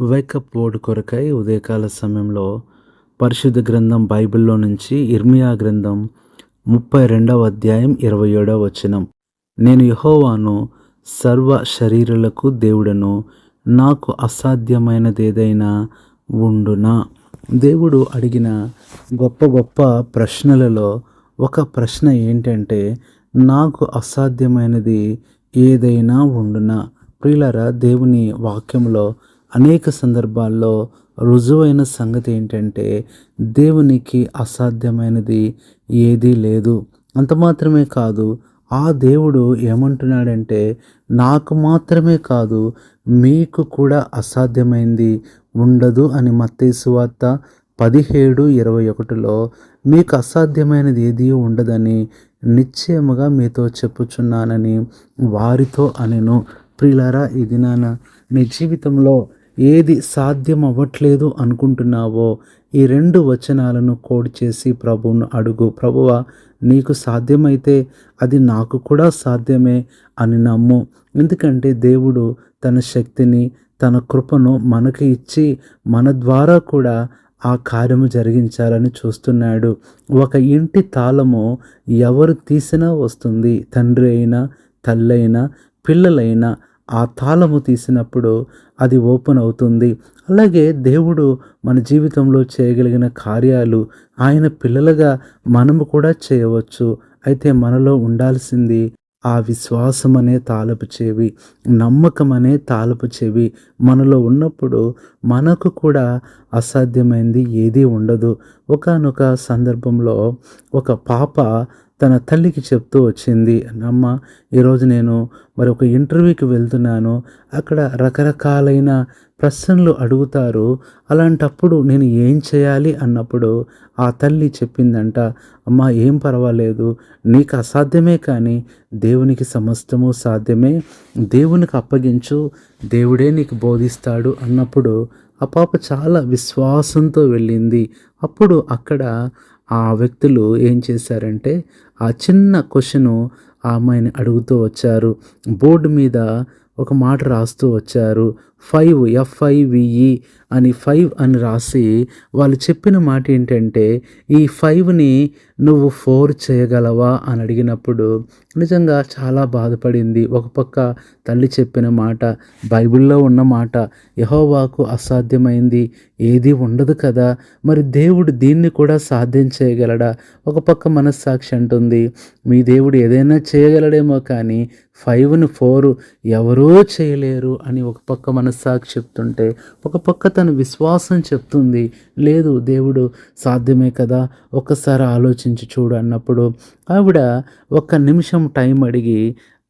Wake up word కొరకై ఉదయకాల సమయంలో పరిశుద్ధ గ్రంథం బైబిల్లో నుంచి ఇర్మియా గ్రంథం ముప్పై రెండవ అధ్యాయం ఇరవై ఏడవ వచనం. నేను యహోవాను సర్వ శరీరులకు దేవుడను నాకు అసాధ్యమైనదేదైనా ఉండునా? దేవుడు అడిగిన గొప్ప గొప్ప ప్రశ్నలలో ఒక ప్రశ్న ఏంటంటే నాకు అసాధ్యమైనది ఏదైనా ఉండునా? ప్రియులరా దేవుని వాక్యంలో అనేక సందర్భాల్లో రుజువైన సంగతి ఏంటంటే దేవునికి అసాధ్యమైనది ఏదీ లేదు. అంత మాత్రమే కాదు ఆ దేవుడు ఏమంటున్నాడంటే నాకు మాత్రమే కాదు మీకు కూడా అసాధ్యమైంది ఉండదు అని మత్తేసు వార్త పదిహేడు ఇరవై ఒకటిలో మీకు అసాధ్యమైనది ఏది ఉండదని నిశ్చయముగా మీతో చెప్పుచున్నానని వారితో అనెను. ప్రియులారా ఇది నాన్న నీ జీవితంలో ఏది సాధ్యం అవ్వట్లేదు అనుకుంటున్నావో ఈ రెండు వచనాలను కోడ్ చేసి ప్రభువును అడుగు. ప్రభువ నీకు సాధ్యమైతే అది నాకు కూడా సాధ్యమే అని నమ్ము. ఎందుకంటే దేవుడు తన శక్తిని తన కృపను మనకి ఇచ్చి మన ద్వారా కూడా ఆ కార్యము జరిగించాలని చూస్తున్నాడు. ఒక ఇంటి తాళము ఎవరు తీసినా వస్తుంది. తండ్రి అయినా తల్లైనా పిల్లలైనా ఆ తాళము తీసినప్పుడు అది ఓపెన్ అవుతుంది. అలాగే దేవుడు మన జీవితంలో చేయగలిగిన కార్యాలు ఆయన పిల్లలుగా మనము కూడా చేయవచ్చు. అయితే మనలో ఉండాల్సింది ఆ విశ్వాసం అనే తాలపు చెవి నమ్మకం అనే తాలపు చెవి. మనలో ఉన్నప్పుడు మనకు కూడా అసాధ్యమైంది ఏదీ ఉండదు. ఒకనొక సందర్భంలో ఒక పాప తన తల్లికి చెప్తూ వచ్చింది అమ్మ ఈరోజు నేను మరి ఒక ఇంటర్వ్యూకి వెళ్తున్నాను. అక్కడ రకరకాలైన ప్రశ్నలు అడుగుతారు. అలాంటప్పుడు నేను ఏం చేయాలి? అన్నప్పుడు ఆ తల్లి చెప్పిందంట అమ్మ ఏం పర్వాలేదు. నీకు అసాధ్యమే కానీ దేవునికి సమస్తము సాధ్యమే. దేవునికి అప్పగించు. దేవుడే నీకు బోధిస్తాడు అన్నప్పుడు ఆ పాప చాలా విశ్వాసంతో వెళ్ళింది. అప్పుడు అక్కడ ఆ వ్యక్తులు ఏం చేశారంటే ఆ చిన్న క్వశ్చను ఆ అమ్మాయిని అడుగుతూ వచ్చారు. బోర్డు మీద ఒక మాట రాస్తూ వచ్చారు. ఫైవ్ ఎఫ్ఐవిఈ అని ఫైవ్ అని రాసి వాళ్ళు చెప్పిన మాట ఏంటంటే ఈ ఫైవ్ని నువ్వు ఫోర్ చేయగలవా అని అడిగినప్పుడు నిజంగా చాలా బాధపడింది. ఒక పక్క తల్లి చెప్పిన మాట బైబిల్లో ఉన్న మాట యహోవాకు అసాధ్యమైంది ఏది ఉండదు కదా మరి దేవుడు దీన్ని కూడా సాధ్యం చేయగలడా? ఒక పక్క మనస్సాక్షి అంటుంది మీ దేవుడు ఏదైనా చేయగలడేమో కానీ ఫైవ్ను ఫోర్ ఎవరూ చేయలేరు అని ఒక పక్క మన మనస్సాక్షి చెప్తుంటే ఒక పక్క తన విశ్వాసం చెప్తుంది లేదు దేవుడు సాధ్యమే కదా ఒక్కసారి ఆలోచించి చూడు అన్నప్పుడు ఆవిడ ఒక్క నిమిషం టైం అడిగి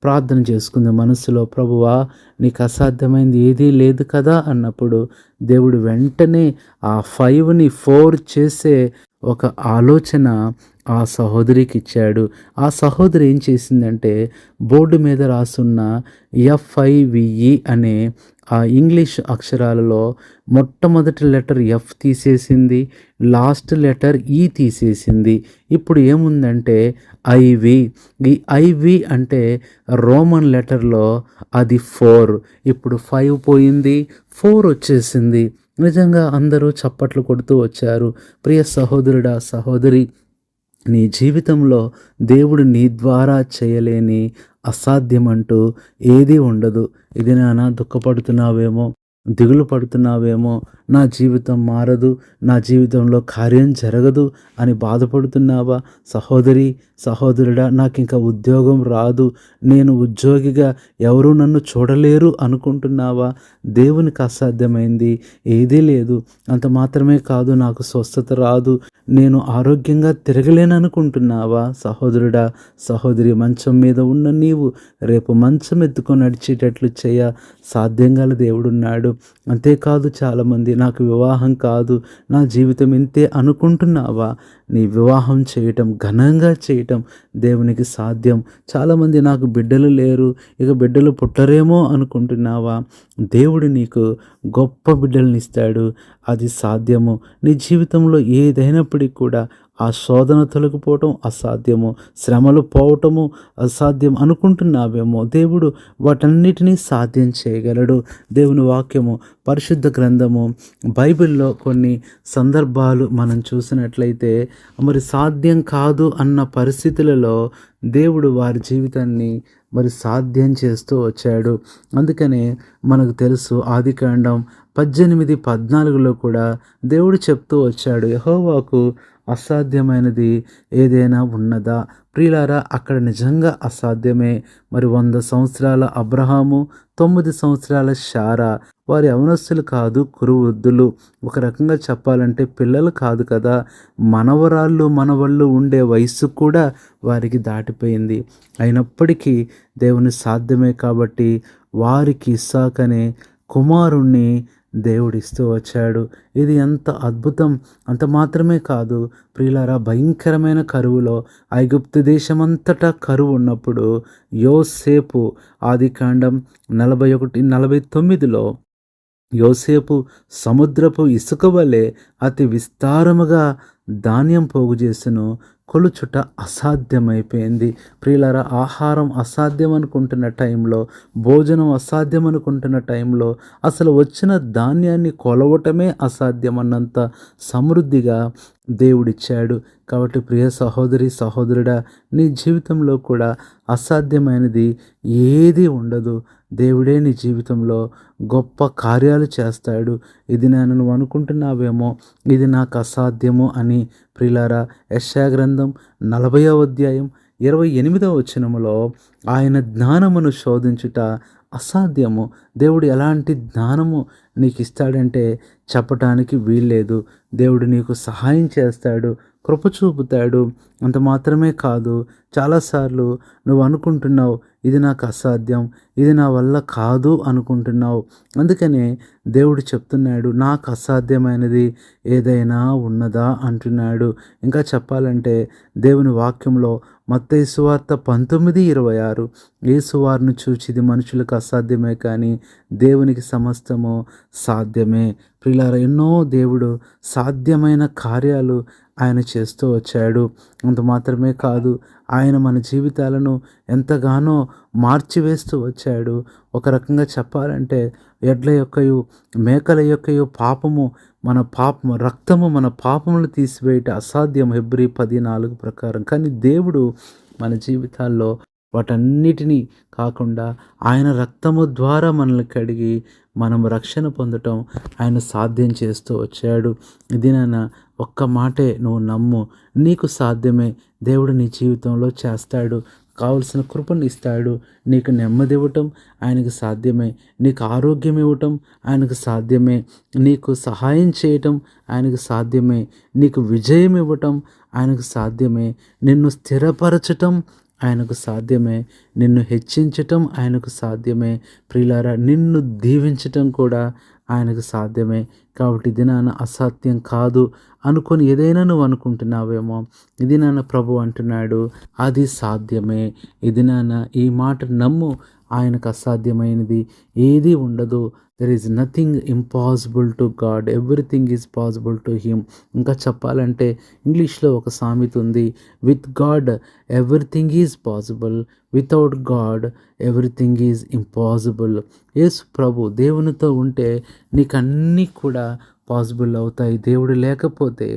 ప్రార్థన చేసుకుంది మనసులో ప్రభువా నీకు అసాధ్యమైంది ఏదీ లేదు కదా అన్నప్పుడు దేవుడు వెంటనే ఆ ఫైవ్ని ఫోర్ చేసే ఒక ఆలోచన ఆ సహోదరికి ఇచ్చాడు. ఆ సహోదరి ఏం చేసిందంటే బోర్డు మీద రాసున్న ఎఫ్ఐవిఈ అనే ఆ ఇంగ్లీష్ అక్షరాలలో మొట్టమొదటి లెటర్ ఎఫ్ తీసేసింది లాస్ట్ లెటర్ ఈ తీసేసింది. ఇప్పుడు ఏముందంటే ఐవి. ఈ ఐవి అంటే రోమన్ లెటర్లో అది ఫోర్. ఇప్పుడు ఫైవ్ పోయింది ఫోర్ వచ్చేసింది. నిజంగా అందరూ చప్పట్లు కొడుతూ వచ్చారు. ప్రియ సహోదరుడా సహోదరి నీ జీవితంలో దేవుడు నీ ద్వారా చేయలేని అసాధ్యమంటూ ఏదీ ఉండదు. ఇది నానా దుఃఖపడుతున్నావేమో దిగులు పడుతున్నావేమో నా జీవితం మారదు నా జీవితంలో కార్యం జరగదు అని బాధపడుతున్నావా? సహోదరి సహోదరుడా నాకు ఇంకా ఉద్యోగం రాదు నేను ఉద్యోగిగా ఎవరు నన్ను చూడలేరు అనుకుంటున్నావా? దేవునికి అసాధ్యమైంది ఏదీ లేదు అంత మాత్రమే కాదు నాకు స్వస్థత రాదు నేను ఆరోగ్యంగా తిరగలేననుకుంటున్నావా? సహోదరుడా సహోదరి మంచం మీద ఉన్న నీవు రేపు మంచం ఎత్తుకొని నడిచేటట్లు చేయ సాధ్యం గల దేవుడున్నాడు. అంతేకాదు చాలామంది నాకు వివాహం కాదు నా జీవితం ఇంతే అనుకుంటున్నావా? నీ వివాహం చేయటం ఘనంగా చేయటం దేవునికి సాధ్యం. చాలామంది నాకు బిడ్డలు లేరు ఇక బిడ్డలు పుట్టరేమో అనుకుంటున్నావా? దేవుడు నీకు గొప్ప బిడ్డల్ని ఇస్తాడు. అది సాధ్యము. నీ జీవితంలో ఏదైనప్పటికీ కూడా ఆ శోధన తొలగిపోవటం అసాధ్యము. శ్రమలు పోవటము అసాధ్యం అనుకుంటున్నావేమో. దేవుడు వాటన్నిటినీ సాధ్యం చేయగలడు. దేవుని వాక్యము పరిశుద్ధ గ్రంథము బైబిల్లో కొన్ని సందర్భాలు మనం చూసినట్లయితే మరి సాధ్యం కాదు అన్న పరిస్థితులలో దేవుడు వారి జీవితాన్ని మరి సాధ్యం చేస్తూ వచ్చాడు. అందుకనే మనకు తెలుసు ఆదికాండం పద్దెనిమిది పద్నాలుగులో కూడా దేవుడు చెప్తూ వచ్చాడు యహోవాకు అసాధ్యమైనది ఏదైనా ఉన్నదా? ప్రియులారా అక్కడ నిజంగా అసాధ్యమే. మరి వంద సంవత్సరాల అబ్రహాము తొమ్మిది సంవత్సరాల శారా వారి అవనస్సులు కాదు కురువృద్ధులు ఒక రకంగా చెప్పాలంటే పిల్లలు కాదు కదా. మనవరాళ్ళు మనవళ్ళు ఉండే వయస్సు కూడా వారికి దాటిపోయింది. అయినప్పటికీ దేవుని సాధ్యమే కాబట్టి వారికి ఇస్సాకనే కుమారుణ్ణి దేవుడిస్తూ వచ్చాడు. ఇది ఎంత అద్భుతం! అంత మాత్రమే కాదు ప్రియులారా భయంకరమైన కరువులో ఐగుప్తు దేశమంతటా కరువు ఉన్నప్పుడు యోసేపు ఆది కాండం నలభై ఒకటి నలభై తొమ్మిదిలో యోసేపు సముద్రపు ఇసుక వలె అతి విస్తారముగా ధాన్యం పోగు చేసెను కొలుచుట అసాధ్యమైపోయింది. ప్రియులారా ఆహారం అసాధ్యం అనుకుంటున్న టైంలో భోజనం అసాధ్యం అనుకుంటున్న టైంలో అసలు వచ్చిన ధాన్యాన్ని కొలవటమే అసాధ్యం అన్నంత సమృద్ధిగా దేవుడిచ్చాడు. కాబట్టి ప్రియ సహోదరి సహోదరుడా నీ జీవితంలో కూడా అసాధ్యమైనది ఏది ఉండదు. దేవుడే నీ జీవితంలో గొప్ప కార్యాలు చేస్తాడు. ఇది నేను నువ్వు అనుకుంటున్నావేమో ఇది నాకు అసాధ్యము అని ప్రిలారా యశా గ్రంథం నలభైవ అధ్యాయం ఇరవై ఎనిమిదవ వచనములో ఆయన జ్ఞానమును శోధించుట అసాధ్యము. దేవుడు ఎలాంటి జ్ఞానము నీకు ఇస్తాడంటే చెప్పటానికి వీల్లేదు. దేవుడు నీకు సహాయం చేస్తాడు కృప చూపుతాడు. అంత మాత్రమే కాదు చాలాసార్లు నువ్వు అనుకుంటున్నావు ఇది నాకు అసాధ్యం ఇది నా వల్ల కాదు అనుకుంటున్నావు. అందుకనే దేవుడు చెప్తున్నాడు నాకు అసాధ్యమైనది ఏదైనా ఉన్నదా అంటున్నాడు. ఇంకా చెప్పాలంటే దేవుని వాక్యంలో మత్తయి సువార్త పంతొమ్మిది ఇరవై ఆరు ఏ సువార్ను చూచిది మనుషులకు అసాధ్యమే కానీ దేవునికి సమస్తము సాధ్యమే. ప్రిలార ఎన్నో దేవుడు సాధ్యమైన కార్యాలు ఆయన చేస్తూ వచ్చాడు. అంత మాత్రమే కాదు ఆయన మన జీవితాలను ఎంతగానో మార్చివేస్తూ వచ్చాడు. ఒక రకంగా చెప్పాలంటే ఎడ్ల యొక్కయు మేకల యొక్కయు పాపము మన పాపము రక్తము మన పాపములు తీసివేయట అసాధ్యం. హెబ్రి పది నాలుగు ప్రకారం. కానీ దేవుడు మన జీవితాల్లో వాటన్నిటినీ కాకుండా ఆయన రక్తము ద్వారా మనల్ని కడిగి మనం రక్షణ పొందటం ఆయన సాధ్యం చేస్తూ వచ్చాడు. ఇది నాన్న ఒక్క మాటే నువ్వు నమ్ము. నీకు సాధ్యమే. దేవుడు నీ జీవితంలో చేస్తాడు. కావలసిన కృపను ఇస్తాడు. నీకు నెమ్మది ఇవ్వటం ఆయనకు సాధ్యమే. నీకు ఆరోగ్యం ఇవ్వటం ఆయనకు సాధ్యమే. నీకు సహాయం చేయటం ఆయనకు సాధ్యమే. నీకు విజయం ఇవ్వటం ఆయనకు సాధ్యమే. నిన్ను స్థిరపరచటం ఆయనకు సాధ్యమే. నిన్ను హెచ్చించటం ఆయనకు సాధ్యమే. ప్రియులారా నిన్ను దీవించటం కూడా ఆయనకు సాధ్యమే. కాబట్టి ఇది నాన్న అసాధ్యం కాదు అనుకొని ఏదైనా నువ్వు అనుకుంటున్నావేమో ఇది నాన్న ప్రభు అంటున్నాడు అది సాధ్యమే. ఇది నాన్న ఈ మాట నమ్ము ఆయనకు అసాధ్యమైనది ఏది ఉండదు. There is nothing impossible to God everything is possible to him ఇంకా చెప్పాలంటే ఇంగ్లీష్లో ఒక సామెత ఉంది with God everything is possible without God everything is impossible యేసు ప్రభు దేవునితో ఉంటే నీకు అన్నీ కూడా పాసిబుల్ అవుతాయి. దేవుడు లేకపోతే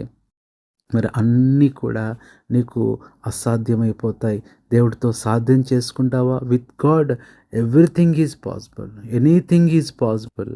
మరి అన్నీ కూడా నీకు అసాధ్యమైపోతాయి. దేవుడితో సాధ్యం చేసుకుంటావా? With God everything is possible anything is possible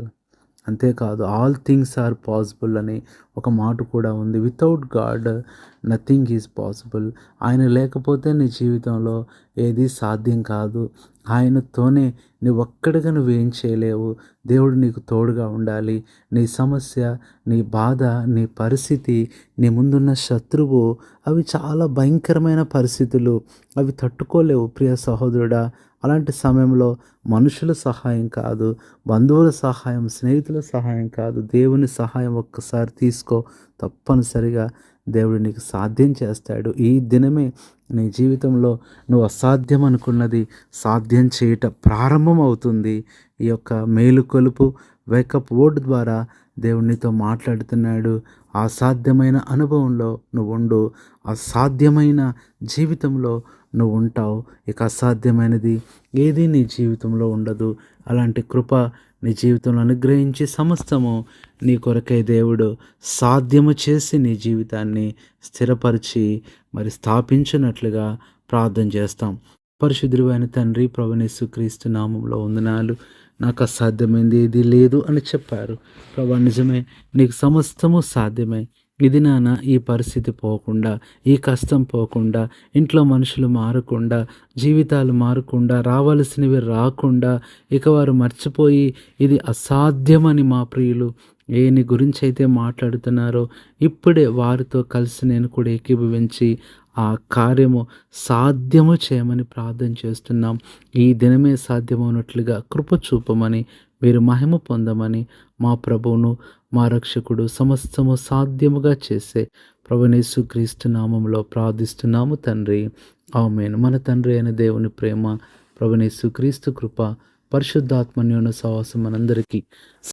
అంతేకాదు ఆల్ థింగ్స్ ఆర్ పాసిబుల్ అని ఒక మాట కూడా ఉంది. Without God nothing is possible. ఆయన లేకపోతే నీ జీవితంలో ఏది సాధ్యం కాదు. ఆయనతోనే నీ ఒక్కడిగా నువ్వేం చేయలేవు. దేవుడు నీకు తోడుగా ఉండాలి. నీ సమస్య నీ బాధ నీ పరిస్థితి నీ ముందున్న శత్రువు అవి చాలా భయంకరమైన పరిస్థితులు. అవి తట్టుకోలేవు ప్రియ సహోదరుడా. అలాంటి సమయంలో మనుషుల సహాయం కాదు బంధువుల సహాయం స్నేహితుల సహాయం కాదు. దేవుని సహాయం ఒక్కసారి తీసుకో. తప్పనిసరిగా దేవుడు నీకు సాధ్యం చేస్తాడు. ఈ దినమే నీ జీవితంలో నువ్వు అసాధ్యం అనుకున్నది సాధ్యం చేయట ప్రారంభం అవుతుంది ఈ యొక్క మేలుకొలుపు వేకప్ ఓడ్ ద్వారా దేవుడు నీతో మాట్లాడుతున్నాడు. అసాధ్యమైన అనుభవంలో నువ్వు ఉండు అసాధ్యమైన జీవితంలో నువ్వు ఉంటావు ఇక అసాధ్యమైనది ఏది నీ జీవితంలో ఉండదు. అలాంటి కృప నీ జీవితంలో అనుగ్రహించి సమస్తము నీ కొరకై దేవుడు సాధ్యము చేసి నీ జీవితాన్ని స్థిరపరిచి మరి స్థాపించినట్లుగా ప్రార్థన చేస్తాం. పరిశుద్ధుడు అయిన తండ్రి ప్రభునేసు క్రీస్తు నామంలో వందనాలు. నాకు అసాధ్యమైంది ఏది లేదు అని చెప్పారు. ప్రభా నిజమే నీకు సమస్తము సాధ్యమే. ఇది నాన్న ఈ పరిస్థితి పోకుండా ఈ కష్టం పోకుండా ఇంట్లో మనుషులు మారకుండా జీవితాలు మారకుండా రావాల్సినవి రాకుండా ఇక వారు మర్చిపోయి ఇది అసాధ్యమని మా ప్రియులు ఏని గురించి అయితే మాట్లాడుతున్నారో ఇప్పుడే వారితో కలిసి నేను కూడా ఏకీభవించి ఆ కార్యము సాధ్యము చేయమని ప్రార్థన చేస్తున్నాం. ఈ దినమే సాధ్యమైనట్లుగా కృప చూపమని మీరు మహిమ పొందమని మా ప్రభువును మా రక్షకుడు సమస్తము సాధ్యముగా చేసే ప్రభునేసు క్రీస్తు నామంలో ప్రార్థిస్తున్నాము తండ్రి. ఆమెను. మన తండ్రి అయిన దేవుని ప్రేమ ప్రభునేసు క్రీస్తు కృప పరిశుద్ధాత్మన్యోన సహవాసం మనందరికీ